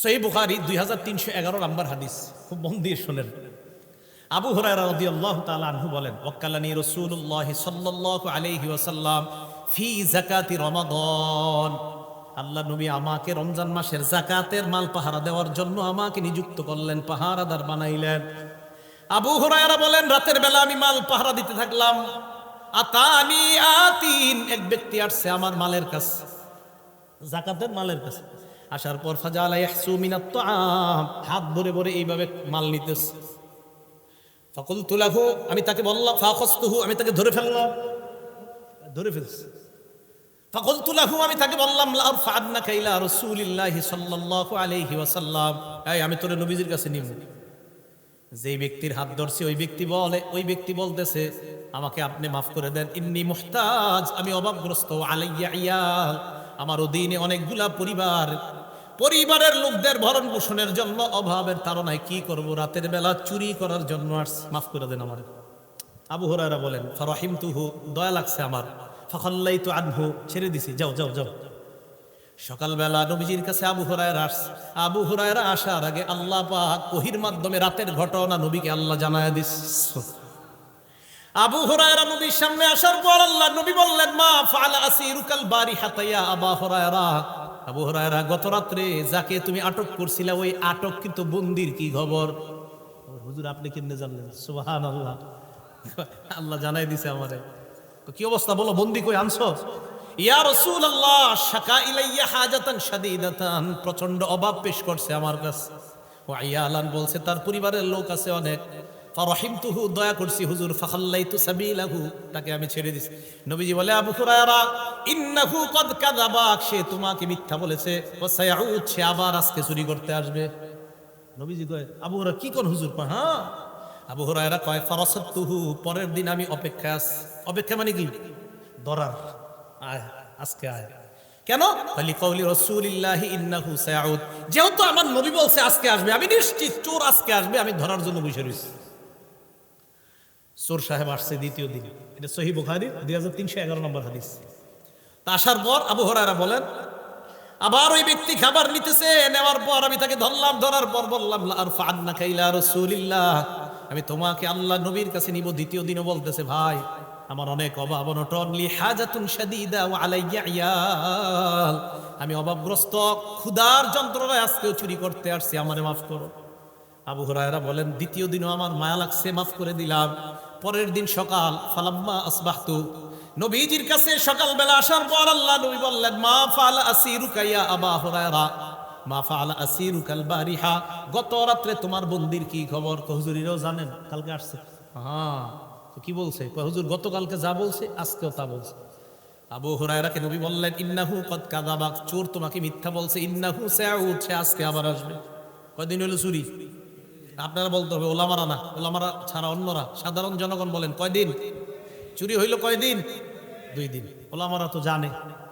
সহি বুখারি দুই হাজার তিনশো এগারো নম্বর হাদিস। খুব মন দিয়ে শোনেন। আবু রাদিয়াল্লাহু তাআলা আনহু বলেন, ওয়াক্কালানি রাসূলুল্লাহ সাল্লাল্লাহু আলাইহি ওয়াসাল্লাম ফি যাকাতি রমাদান। আল্লাহ নবী আমাকে রমজান মাসের জাকাতের মাল পাহারা দেওয়ার জন্য আমাকে নিযুক্ত করলেন, পাহারাদার বানাইলেন। আবু হুরায়রা বলেন, রাতের বেলা আমি মাল পাহারা দিতে থাকলাম। আতানি আতিন, এক ব্যক্তি আসছে আমার মালের কাছে। জাকাতের মালের কাছে। আসার পর ফাজালা ইয়াহসু মিনাত তাআম, হাত ভরে ভরে এইভাবে মাল নিতেছে। ফাকুলতু লাহু, আমি তাকে বললাম, ফাখাসতুহু, আমি তাকে ধরে ফেললাম। ধরে ফেলছি। ফাকুলতু লাহু, আমি তাকে বললাম, লা আরফা'নাকা ইলা রাসূলিল্লাহি সাল্লাল্লাহু আলাইহি ওয়াসাল্লাম। এই, আমি তোরে নবীজির কাছে নিব যেই ব্যক্তির হাত ধরছি, ওই ব্যক্তি বলে, ওই ব্যক্তি বলতেছে, আমাকে আপনি মাফ করে দেন, ইন্নি মুহতাজ, আমি অভাবগ্রস্ত আলাইয়া ইয়াল। আমার অধীনে অনেকগুলা পরিবার পরিবারের লোকদের ভরণ পোষণের জন্য অভাবের তাড়নায় কি করব? রাতের বেলা চুরি করার জন্য আর মাফ করে দেন আমার। আবু হরারা বলেন ফরহিম তুহু দয়া লাগছে আমার। ফখল্লাই তো আনহু, ছেড়ে দিছি। যাও যাও যাও। সকালবেলা নবীজির কাছে আবু হুরায়রা আস আবু হুরায়রা আসার আগে আল্লাহ পাক ওহির মাধ্যমে রাতের ঘটনা নবীকে আল্লাহ জানায় দিস। আবু হুরায়রা নবীর সামনে আসার পর আল্লাহ নবী বললেন, মা ফালা আসিরুকাল বারি হাতাইয়া আবা হুরায়রা। আবু হুরায়রা, গত রাত্রে যাকে তুমি আটক করছিলে, ওই আটক কিন্তু বন্দির কি খবর? হুজুর, আপনি কেমনে জানলেন? সুবহানাল্লাহ। আল্লাহ জানাই দিছে আমারে। কি অবস্থা বলো, বন্দি কই আনছো? ইয়া রাসূলুল্লাহ, শাকা ইলাইয়া হাজাতান শাদীদাতান। প্রচণ্ড অভাব পেশ করছে আমার কাছে। ওয়া ইয়ালান বলছে, তার পরিবারের লোক আছে অনেক। ফারহিমতুহু, দয়া করছি হুজুর, ফাখাল্লাইতু সাবিলাহু, তাকে আমি ছেড়ে দিছি। নবীজি বলে, আবু হুরায়রা, ইন্নাহু কদ কাযাবাক সে তোমাকে মিথ্যা বলেছে। ওয়া সায়াউদ সে আবার আজকে চুরি করতে আসবে। নবীজি কয়, আবু হুরায়রা, কি কোন হুজুর কয় হ্যাঁ? আবু হুরায়রা কয় ফারাসাতুহু পরের দিন আমি অপেক্ষা অপেক্ষা মানে কি? দরার। আয়, আজকে আয়। কেন? খালি কওলি রাসূলিল্লাহি ইন্নাহু সায়াউদ যেহেতু আমার নবী বলছে আজকে আসবে, আমি নিশ্চিত চোর আজকে আসবে, আমি ধরার জন্য বসে রয়েছি। চোর সাহেব আসছে দ্বিতীয় দিন। এটা সহি বুখারি, দুই হাজার তিনশো এগারো নম্বর হাদিস। তা আসার পর আবু হরারা বলেন, আবার ওই ব্যক্তি খাবার নিতেছে, নেওয়ার পর আমি তাকে ধরলাম, ধরার পর বললাম আর ফান্না খাইলা রসুলিল্লাহ। আমি তোমাকে আল্লাহ নবীর কাছে নিব, দ্বিতীয় দিনও বলতেছে, ভাই, আমার অনেক অভাব অনটন, লি হাজাতুন শাদীদা ওয়া আলাইয়া আমি অভাবগ্রস্ত, ক্ষুধার যন্ত্রণায় আজকেও চুরি করতে আসছি, আমারে মাফ করো। আবু হুরায়রা বলেন, দ্বিতীয় দিনও আমার মায়া লাগছে, মাফ করে দিলাম। পরের দিন সকাল, ফালাম্মা আসবাহতু। নবীজির কাছে সকালবেলা আসার পর আল্লাহ নবী বললেন, মা ফাল আসিরুকা ইয়া আবা হুরায়রা? মা ফাল আসিরুকাল বারিহা। গত রাত্রে তোমার বন্দির কি খবর? হুজুরিরাও জানেন, কালকে আসছে। হ্যাঁ তো কি বলছে? হুজুর, গতকালকে যা বলছে, আজকেও তা বলছে। আবু হুরায়রাকে নবী বললেন, ইন্নাহু কদ কাযাবাক চোর তোমাকে মিথ্যা বলছে। ইন্নাহু সে আজকে আবার আসবে। কয়দিন হলো চুরি? আপনারা বলতে হবে ওলামারা না, ওলামারা ছাড়া অন্যরা। সাধারণ জনগণ বলেন, কয়দিন? চুরি হইল কয়দিন? দুই দিন। ওলামারা তো জানে,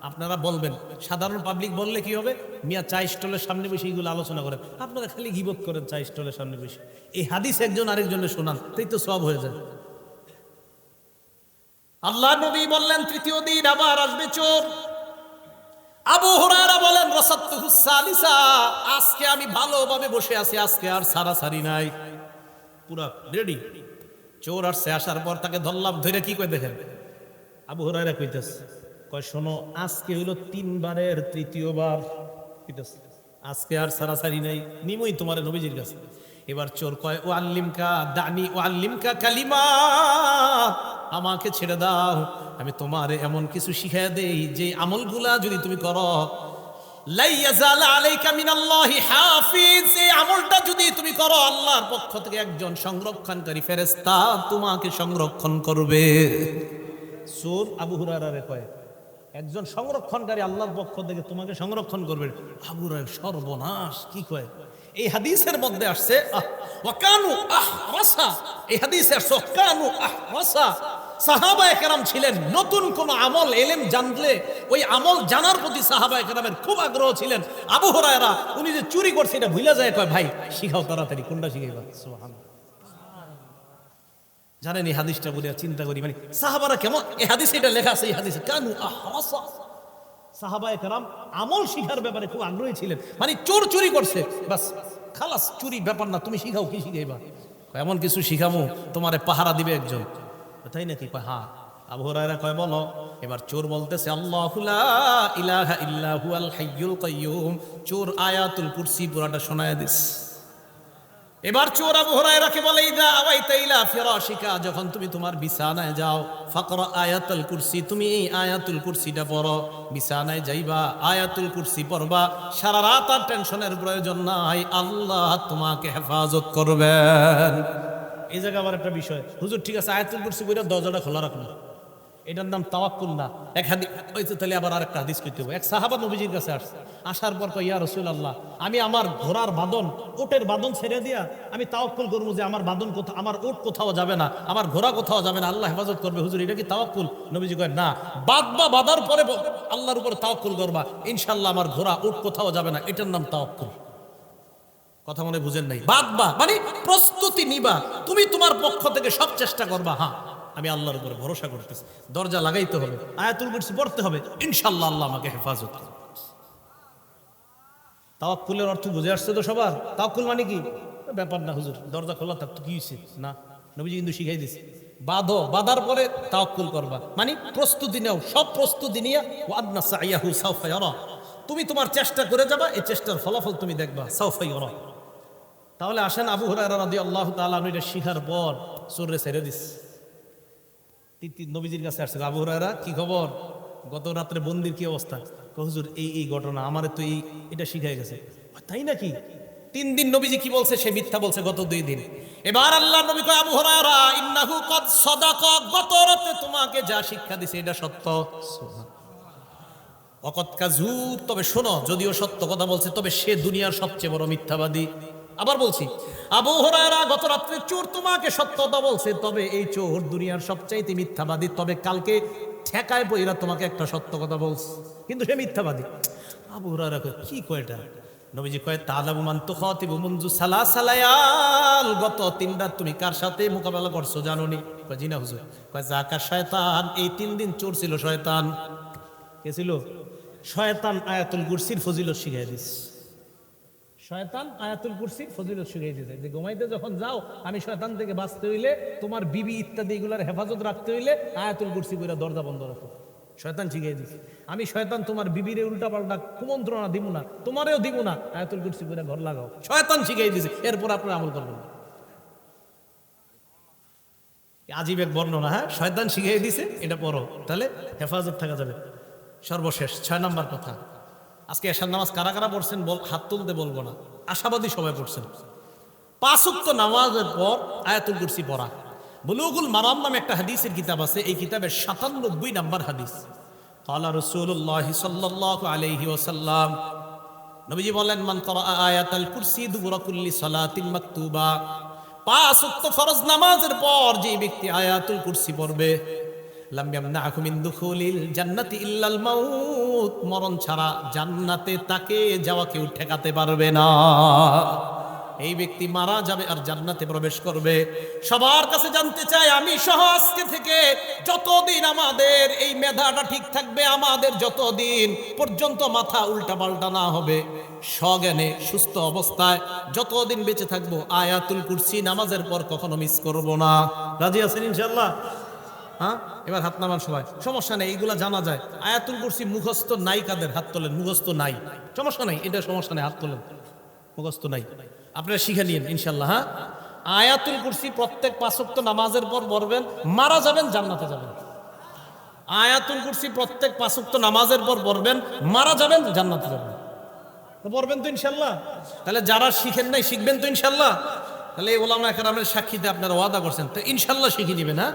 আপনারা বলবেন। সাধারণ পাবলিক বললে কি হবে? মিয়া, চা স্টলের সামনে বসে এইগুলো আলোচনা করেন। আপনারা খালি গিবত করেন চা স্টলের সামনে বসে। এই হাদিস একজন আরেকজনের শোনান, তাই তো সব হয়ে যায়। আল্লাহ নবী বললেন, তৃতীয় দিন আবার আসবে চোর। আবু হুরায়রা বলেন রাসাতুহু সালিসা। আজকে আমি ভালোভাবে বসে আছি, আজকে আর সারা সারি নাই। পুরা রেডি। চোর আসছে, আসার পর তাকে ধরলাম, ধরে কি কই দেখেন? আবু হুরায়রা কইতেছে, কয়, শোনো, আজকে হইল তিনবারের তৃতীয়বার। কইতেছে, আজকে আর সারা সারি নাই, নিমই তোমার নবীজির কাছে। এবার চোর কয়, ও আল্লিমকা দানি, ও আল্লিমকা কালিমা। আমাকে ছেড়ে দাও। আমি তোমার এমন কিছু শিখাই দেই যে আমলগুলা যদি তুমি করো আমলটা যদি তুমি করো আল্লাহর পক্ষ থেকে একজন সংরক্ষণকারী ফেরেশতা তোমাকে সংরক্ষণ করবে। সূর আবু হুরায়রা কয় একজন সংরক্ষণকারী আল্লাহর পক্ষ থেকে তোমাকে সংরক্ষণ করবে। আবু হুরায়রা সর্বনাশ কি কয়? এই হাদিসের মধ্যে আসছে আহ, ওয়াকানু আহ রাসা এই হাদিসে আসছে ওয়াকানু আহ সাহাবা একরাম ছিলেন। নতুন কোন আমল, এলেম জানলে ওই আমল জানার প্রতি সাহাবা একরামের খুব আগ্রহ ছিলেন। আবু হরায়রা, উনি যে চুরি করছে, এটা ভুলে যায়, কয়, ভাই, শিখাও তাড়াতাড়ি, কোনটা শিখাইবা? জানেন এই হাদিসটা বলে চিন্তা করি মানে সাহাবারা কেমন, এই হাদিসে এটা লেখা আছে, এই হাদিসে, কানু সাহাবা একরাম আমল শিখার ব্যাপারে খুব আগ্রহী ছিলেন। মানে চোর চুরি করছে, বাস, খালাস চুরি ব্যাপার না, তুমি শিখাও, কি শিখাইবা? এমন কিছু শিখামো, তোমারে পাহারা দিবে একজন। তাই নাকি কয়, হা আবু হুরায়রা কয় বলো। এবার চোর বলতেছে ইলাহা ইল্লা হুয়াল হাইয়ুল চোর আয়াতুল কুরসি পুরাটা শোনায় দিস। এবার চোর আবু হুরায়রাকে বলে ইদা আওয়াইতা ইলা ফিরাশিকা যখন তুমি তোমার বিছানায় যাও ফাকরা আয়াতুল কুরসি তুমি এই আয়াতুল কুরসিটা পড়ো। বিছানায় যাইবা আয়াতুল কুরসি পড়বা সারা রাত আর টেনশনের প্রয়োজন নাই আল্লাহ তোমাকে হেফাজত করবেন। এই জায়গা আবার একটা বিষয়। হুজুর, ঠিক আছে, আয়াতুল কুরসি বইটা দরজাটা খোলা রাখুন। এটার নাম তাওয়াক্কুল না। এক হাদিস হয়তো তাহলে আবার আরেকটা হাদিস কইতে হবে। এক সাহাবা নবীজির কাছে আসছে। আসার পর কই ইয়া রাসূলুল্লাহ, আমি আমার ঘোড়ার বাদন ওটের বাদন ছেড়ে দিয়া আমি তাওয়াক্কুল করব যে আমার বাদন কোথাও আমার ওট কোথাও যাবে না, আমার ঘোড়া কোথাও যাবে না, আল্লাহ হেফাজত করবে। হুজুর, এটা কি তাওয়াক্কুল? নবীজি কয়, না বাদবা বাদার পরে আল্লাহর উপর তাওয়াক্কুল করবা। ইনশাআল্লাহ আমার ঘোড়া ওট কোথাও যাবে না। এটার নাম তাওয়াক্কুল। কথা মনে বুঝেন নাই। বাদবা মানে প্রস্তুতি নিবা, তুমি তোমার পক্ষ থেকে সব চেষ্টা করবা হ্যাঁ। আমি আল্লাহর উপরে ভরসা করতেছি। দরজা লাগাইতে হবে, আয়াতুল কুরসি পড়তে হবে, ইনশাআল্লাহ আল্লাহ আমাকে হেফাজত করবে। তাওয়াক্কুলের অর্থ বুঝে আসছে তো সবার। তাওয়াক্কুল মানে কি? ব্যাপার না, হুজুর, দরজা খোলা থাকতো কি হয়েছে না, নবীজি কিন্তু শিখাই দিছে। বাঁধো, বাঁধার পরে তাওয়াক্কুল করবা। মানে প্রস্তুতি নাও, সব প্রস্তুতি নিয়ে ওয়াদনা সাইয়াহু সাউফা তুমি তোমার চেষ্টা করে যাবা, এই চেষ্টার ফলাফল তুমি দেখবা সাউফা তাহলে আসেন আবু হুরায়রা তাআলা আনহু, এটা শিখার পর সুরে ছেড়ে দিস। নবীজির কাছে আসছে আবু হুরায়রা, কি খবর? গত রাত্রে বন্দির কি অবস্থা? হুজুর, এই এই ঘটনা, আমার তো এই, এটা শিখাই গেছে। তাই নাকি? তিন দিন নবীজি কি বলছে, সে মিথ্যা বলছে গত দুই দিন। এবার আল্লাহ নবী কয়, আবু হুরায়রা, ইন্নাহু কদ গত রাতে তোমাকে যা শিক্ষা দিছে, এটা সত্য। অকৎ কাজুর তবে শোনো, যদিও সত্য কথা বলছে, তবে সে দুনিয়ার সবচেয়ে বড় মিথ্যাবাদী। আবার বলছি, আবু হরায়রা গত রাত্রে চোর তোমাকে সত্য কথা বলছে, তবে এই চোর দুনিয়ার সবচাইতে মিথ্যাবাদী, তবে কালকে ঠেকায় বইরা তোমাকে একটা সত্য কথা বলছে। কিন্তু সে মিথ্যাবাদী। আবু হরায়রা কি কয় এটা? নবীজি কয়, তালাবু মান তুখাতিবু মুনজু সালা সালায়াল গত তিন রাত তুমি কার সাথে মোকাবেলা করছ জানো নি কয়, জি না হুজুর। কয় জাকা শয়তান, এই তিন দিন চোর ছিল শয়তান। কে ছিল? শয়তান আয়াতুল কুরসির ফজিলত শিখাই দিস শয়তান আয়াতুল কুরসির ফজিলত শিখাই দিছে যে ঘুমাইতে যখন যাও, আমি শয়তান থেকে বাঁচতে হইলে তোমার বিবি ইত্যাদি এগুলার হেফাজত রাখতে হইলে আয়াতুল কুরসি কইরা দরজা বন্ধ রাখো। শয়তান শিখিয়ে দিছে আমি শয়তান তোমার বিবিরে উল্টা পাল্টা কুমন্ত্রণা দিব না, তোমারেও দিব না, আয়াতুল কুরসি কইরা ঘর লাগাও। শয়তান শিখিয়ে দিছে এরপর আপনারা আমল করবেন না। আজীব এক বর্ণনা হ্যাঁ? শয়তান শিখিয়ে দিছে এটা পড়ো, তাহলে হেফাজত থাকা যাবে। সর্বশেষ, ছয় নম্বর কথা। আজকে এশার নামাজ কারা কারা পড়ছেন বল, হাত তুলতে বলব না। আশাবাদী সবাই পড়ছেন। পাঁচক্ত নামাজের পর আয়াতুল কুরসি পড়া। বুলুগুল মারাম নামে একটা হাদিসের কিতাব আছে, এই কিতাবের সাতানব্বই নাম্বার হাদিস। কালা রসুল্লাহ সাল্লাহ আলহি ওসাল্লাম নবীজি বলেন, মান করা আয়াতাল কুরসি দুবুরা কুল্লি সালাতিন মাকতুবা। পাঁচ ওয়াক্ত ফরজ নামাজের পর যে ব্যক্তি আয়াতুল কুরসি পড়বে মরণ ছাড়া জান্নাতে তাকে যাওয়া কেউ ঠেকাতে পারবে না। এই ব্যক্তি মারা যাবে আর জান্নাতে প্রবেশ করবে। সবার কাছে জানতে চাই, আমি সহ আজকে থেকে যতদিন আমাদের এই মেধাটা ঠিক থাকবে, আমাদের যতদিন পর্যন্ত মাথা উল্টা পাল্টা না হবে সজ্ঞানে সুস্থ অবস্থায় যতদিন বেঁচে থাকব, আয়াতুল কুরসি নামাজের পর কখনো মিস করব না। রাজি আছেন ইনশাল্লাহ হ্যাঁ? এবার হাত নামান সবাই। সমস্যা নেই, এইগুলা জানা যায়। আয়াতুল কুরসি মুখস্থ নাই কাদের? হাত তোলেন, মুখস্থ নাই। সমস্যা নাই, এটা সমস্যা নেই, হাত তোলেন। মুখস্থ নাই। আপনারা শিখে নিন ইনশাল্লাহ হ্যাঁ? আয়াতুল কুরসি প্রত্যেক পাঁচক্ত নামাজের পর পড়বেন মারা যাবেন, জান্নাতে যাবেন। আয়াতুল কুরসি প্রত্যেক পাঁচক্ত নামাজের পর পড়বেন মারা যাবেন, জান্নাতে যাবেন। পড়বেন তো ইনশাল্লাহ তাহলে যারা শিখেন নাই, শিখবেন তো ইনশাল্লাহ তাহলে এই ওলামা একরামের সাক্ষীতে আপনারা ওয়াদা করছেন, তো ইনশাল্লাহ শিখে নেবেন হ্যাঁ?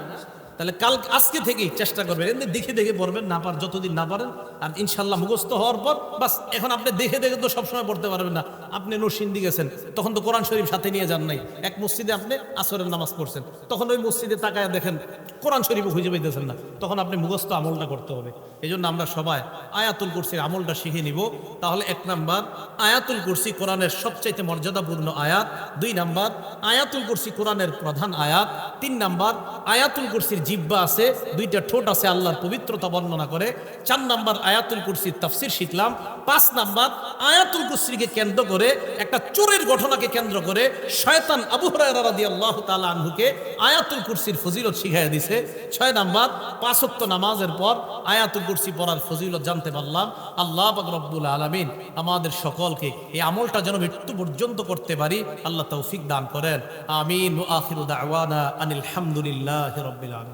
তাহলে কাল আজকে থেকেই চেষ্টা করবেন। এমনি দেখে দেখে পড়বেন, না পার যতদিন না পারেন, আর ইনশাল্লাহ মুখস্থ হওয়ার পর, বাস, এখন আপনি দেখে দেখে তো সবসময় পড়তে পারবেন না। আপনি নরসিন্দি গেছেন, তখন তো কোরআন শরীফ সাথে নিয়ে যান নাই। এক মসজিদে আপনি আসরের নামাজ পড়ছেন, তখন ওই মসজিদে তাকায় দেখেন, কোরআন শরীফও খুঁজে পাইতেছেন না। তখন আপনি মুখস্থ আমলটা করতে হবে। এই জন্য আমরা সবাই আয়াতুল কুরসির আমলটা শিখে নিব। তাহলে এক নাম্বার, আয়াতুল কুরসি কোরআনের সবচাইতে মর্যাদাপূর্ণ আয়াত। দুই নাম্বার, আয়াতুল কুরসি কোরআনের প্রধান আয়াত। তিন নাম্বার, আয়াতুল কুরসির জিব্বা আছে, দুইটা ঠোঁট আছে আল্লাহর পবিত্রতা বর্ণনা করে। চার নাম্বার আয়াতুল কুরসির তাফসির শিখলাম। পাঁচ নাম্বার আয়াতুল কুরসিকে কেন্দ্র করে, একটা চোরের ঘটনাকে কেন্দ্র করে শয়তান আবু হুরায়রা রাদিয়াল্লাহু তাআলা আনহুকে আয়াতুল কুরসির ফজিলত শিখাই দিছে। ছয় নাম্বার, পাঁচ ওয়াক্ত নামাজের পর আয়াতুল কুরসি পড়ার ফজিলত জানতে পারলাম, আল্লাহ রব্বুল আলামিন আমাদের সকলকে এই আমলটা যেন মৃত্যু পর্যন্ত করতে পারি, আল্লাহ তৌফিক দান করেন। আমিন আখিরু দাওয়ানা আনিল হামদুলিল্লাহি রাব্বিল আলামিন।